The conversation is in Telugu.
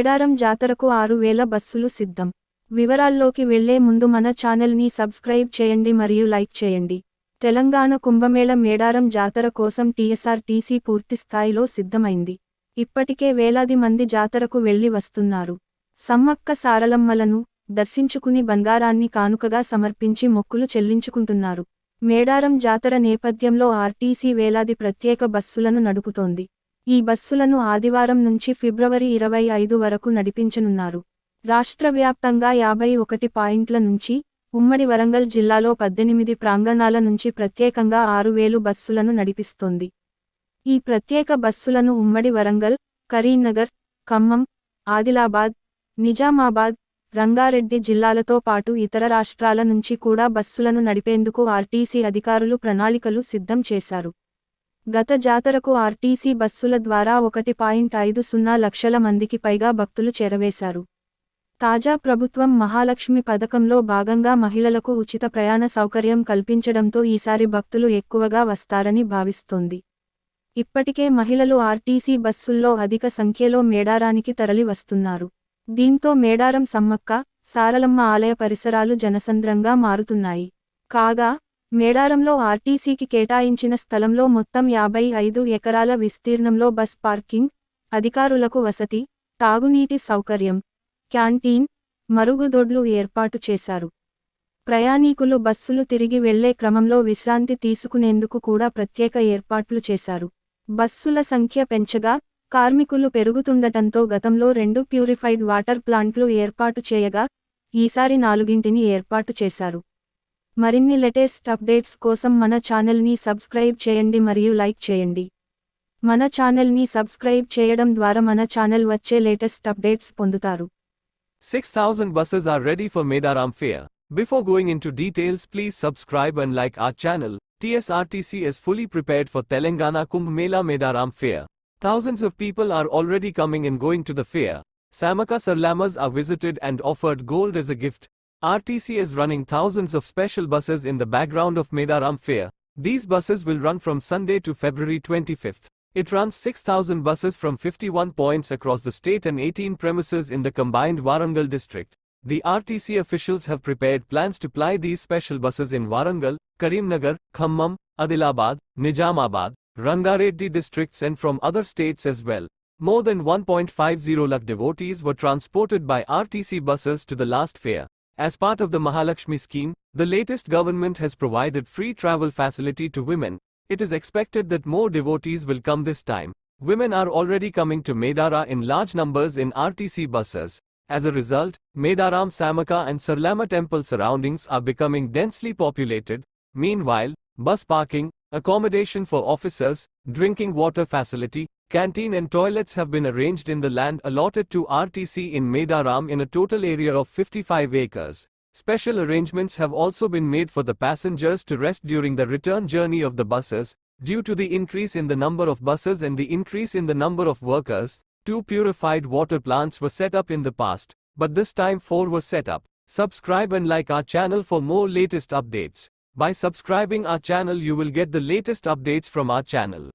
మేడారం జాతరకు ఆరు వేల బస్సులు సిద్ధం. వివరాల్లోకి వెళ్ళే ముందు మన ఛానల్ని సబ్స్క్రైబ్ చేయండి మరియు లైక్ చేయండి. తెలంగాణ కుంభమేళ మేడారం జాతర కోసం టీఎస్ఆర్టీసీ పూర్తి స్థాయిలో సిద్ధమైంది. ఇప్పటికే వేలాది మంది జాతరకు వెళ్ళి వస్తున్నారు. సమ్మక్క సారలమ్మలను దర్శించుకుని బంగారాన్ని కానుకగా సమర్పించి మొక్కులు చెల్లించుకుంటున్నారు. మేడారం జాతర నేపథ్యంలో ఆర్టీసీ వేలాది ప్రత్యేక బస్సులను నడుపుతోంది. ఈ బస్సులను ఆదివారం నుంచి ఫిబ్రవరి ఇరవై ఐదు వరకు నడిపించనున్నారు. రాష్ట్ర వ్యాప్తంగా యాభై ఒకటి పాయింట్ల నుంచి ఉమ్మడి వరంగల్ జిల్లాలో పద్దెనిమిది ప్రాంగణాల నుంచి ప్రత్యేకంగా ఆరు వేలు బస్సులను నడిపిస్తోంది. ఈ ప్రత్యేక బస్సులను ఉమ్మడి వరంగల్ కరీంనగర్ ఖమ్మం ఆదిలాబాద్ నిజామాబాద్ రంగారెడ్డి జిల్లాలతో పాటు ఇతర రాష్ట్రాల నుంచి కూడా బస్సులను నడిపేందుకు ఆర్టీసీ అధికారులు ప్రణాళికలు సిద్ధం చేశారు. గత జాతరకు ఆర్టీసీ బస్సుల ద్వారా ఒకటి పాయింట్ ఐదు సున్నా లక్షల మందికి పైగా భక్తులు చేరవేశారు. తాజా ప్రభుత్వం మహాలక్ష్మి పథకంలో భాగంగా మహిళలకు ఉచిత ప్రయాణ సౌకర్యం కల్పించడంతో ఈసారి భక్తులు ఎక్కువగా వస్తారని భావిస్తోంది. ఇప్పటికే మహిళలు ఆర్టీసీ బస్సుల్లో అధిక సంఖ్యలో మేడారానికి తరలి వస్తున్నారు. దీంతో మేడారం సమ్మక్క సారలమ్మ ఆలయ పరిసరాలు జనసంద్రంగా మారుతున్నాయి. కాగా మేడారంలో ఆర్టీసీకి కేటాయించిన స్థలంలో మొత్తం యాభై ఐదు ఎకరాల విస్తీర్ణంలో బస్ పార్కింగ్ అధికారులకు వసతి తాగునీటి సౌకర్యం క్యాంటీన్ మరుగుదొడ్లు ఏర్పాటు చేశారు. ప్రయాణీకులు బస్సులు తిరిగి వెళ్ళే క్రమంలో విశ్రాంతి తీసుకునేందుకు కూడా ప్రత్యేక ఏర్పాట్లు చేశారు. బస్సుల సంఖ్య పెంచగా కార్మికులు పెరుగుతుండటంతో గతంలో రెండు ప్యూరిఫైడ్ వాటర్ ప్లాంట్లు ఏర్పాటు చేయగా ఈసారి నాలుగింటిని ఏర్పాటు చేశారు. మరిన్ని లేటెస్ట్ అప్డేట్స్ కోసం మన ఛానల్ని సబ్స్క్రైబ్ చేయండి మరియు లైక్ చేయండి మన ఛానల్ని సబ్స్క్రైబ్ చేయడం ద్వారా మన ఛానల్ వచ్చే లేటెస్ట్ అప్డేట్స్ పొందుతారు 6,000 buses are ready for Medaram Fair. Before going into details, please subscribe and like our channel. TSRTC is fully prepared for Telangana Kumbh Mela Medaram Fair. Thousands of people are already coming and going to the fair. Samaka Sarlamas are visited and offered gold as a gift. RTC is running thousands of special buses in the background of Medaram Fair. These buses will run from Sunday to February 25th. It runs 6,000 buses from 51 points across the state and 18 premises in the combined Warangal district. The RTC officials have prepared plans to ply these special buses in Warangal, Karimnagar, Khammam, Adilabad, Nijamabad, Rangareddy districts and from other states as well. More than 1.50 lakh devotees were transported by RTC buses to the last fair. As part of the Mahalakshmi scheme, the latest government has provided free travel facility to women. It is expected that more devotees will come this time. Women are already coming to Medara in large numbers in RTC buses. As a result, Medaram Samaka and Sarlama temple surroundings are becoming densely populated. Meanwhile, bus parking, accommodation for officers, drinking water facility, canteen and toilets have been arranged in the land allotted to RTC in Medaram in a total area of 55 acres. Special arrangements have also been made for the passengers to rest during the return journey of the buses. Due to the increase in the number of buses and the increase in the number of workers, two purified water plants were set up in the past, but this time four were set up. Subscribe and like our channel for more latest updates. By subscribing our channel you will get the latest updates from our channel.